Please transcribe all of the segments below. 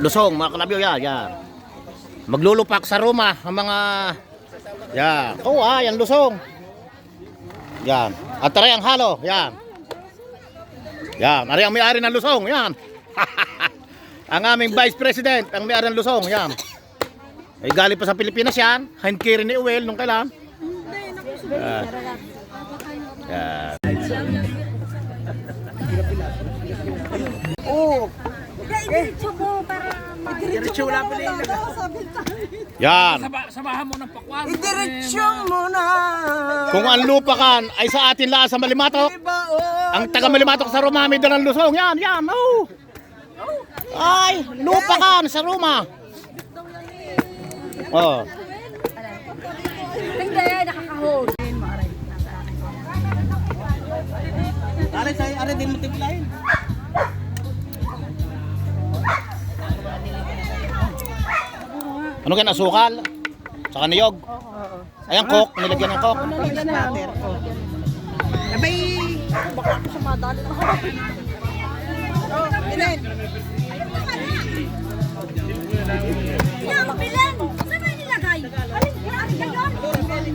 lusong, mga kalabyo, yan, yan. Maglulupak sa Roma ang mga yan. Oh, ah, yan lusong. Yan. At taray ang halo, yan. Yan, ari ang may-ari ng lusong, yan. ang aming Vice President, ang may-ari ng lusong, yan. Ay galing pa sa Pilipinas yan. Hand carry ni Uwel nung kailan. Yan. Yan. Oo. Diretso mo para Diretso wala pala yung Yan. Samahan mo ng pakwan. Diretso mo na. Kung ang lupakan ay sa atin lahat sa Malimatok, oh. ang taga Malimatok sa Roma may dalang lusong. Yan, yan. Oh. Ay, lupakan sa Roma. Oh. Hindi, nakakahol. Sa are din mo tiplahin. Ano yan, asukal? Saka niyog? Ayan, coke. Nilagyan ng coke. Abay. Baka ako sumadali na ako. Oh, Inen. Kaya mabilan! Saan ba nilagay? Alin? Ka ng lusong.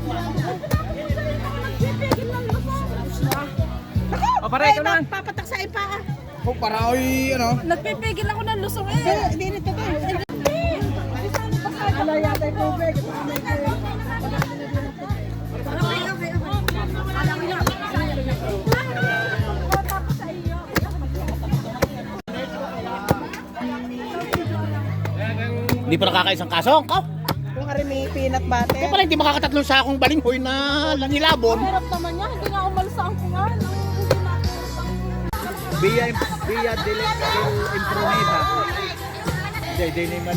O pare, ikaw na. Papatak sa ipa ka. Oh, para oy, ano? Nagpipigil ako ng lusong eh. Hindi nito to. Hindi pa nakakaisang kasong. Kau. Kung ari may peanut Kaya butter. pala hindi makakatatlong sakong balinghoy na nilabon. Hirap naman niya. Hindi nga umalis ang kungan. Hindi na Via, via del, del Improneta. Hindi, hindi naman.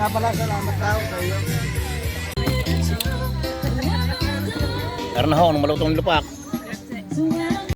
Nga pala, salamat daw kayo. Meron na ho, nung malutong lupak.